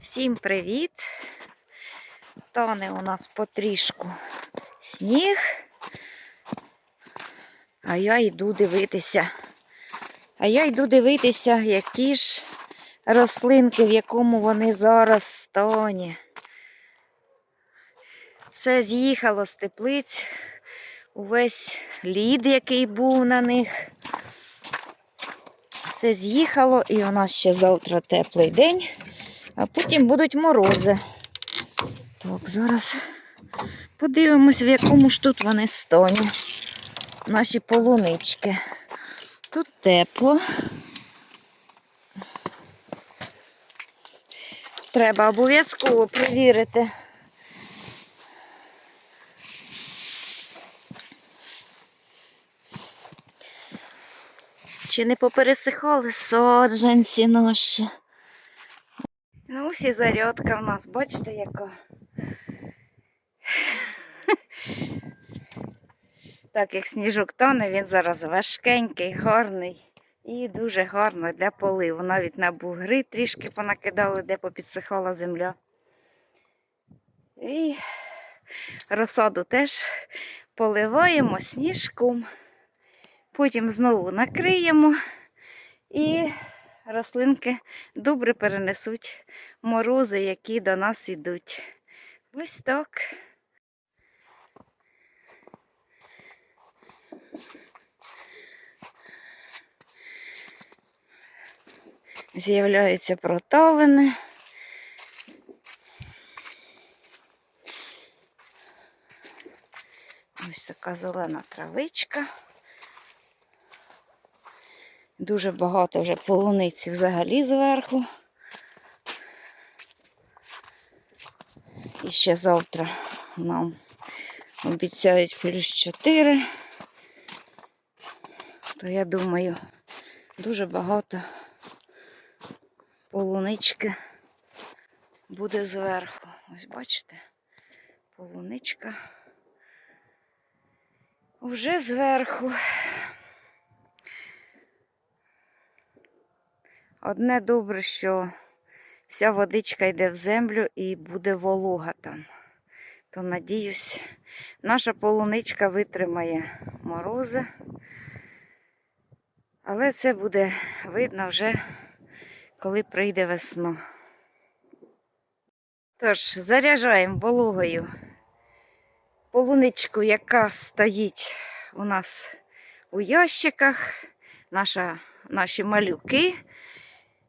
Всім привіт! Тане у нас потрішку сніг. А я йду дивитися. А я йду дивитися, які ж рослинки, в якому вони зараз стані. Все з'їхало з теплиць, увесь лід, який був на них. Все з'їхало, і у нас ще завтра теплий день, а потім будуть морози. Так, зараз подивимось, в якому ж тут вони стані. Наші полунички. Тут тепло. Треба обов'язково перевірити. Чи не попересихали саджанці наші? Ну, ось і зарядка в нас, бачите, яка. Так як сніжок тане, він зараз важкенький, гарний і дуже гарно для поливу. Навіть на бугри трішки понакидали, де попідсихала земля. І розсаду теж поливаємо сніжком. Потім знову накриємо і рослинки добре перенесуть морози, які до нас йдуть. Ось так. З'являються проталини. Ось така зелена травичка. Дуже багато вже полуниці взагалі зверху. І ще завтра нам обіцяють плюс 4. То я думаю, дуже багато полунички буде зверху. Ось бачите, полуничка вже зверху. Одне добре, що вся водичка йде в землю і буде волога там. То, надіюсь, наша полуничка витримає морози. Але це буде видно вже, коли прийде весна. Тож, заряджаємо вологою полуничку, яка стоїть у нас у ящиках, наша, наші малюки.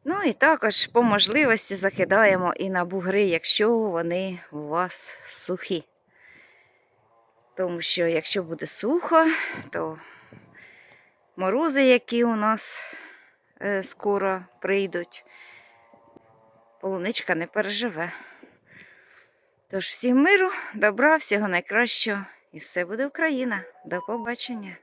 Ну і також по можливості закидаємо і на бугри, якщо вони у вас сухі. Тому що якщо буде сухо, то морози, які у нас е, скоро прийдуть, полуничка не переживе. Тож всім миру, добра, всього найкращого. І все буде Україна. До побачення!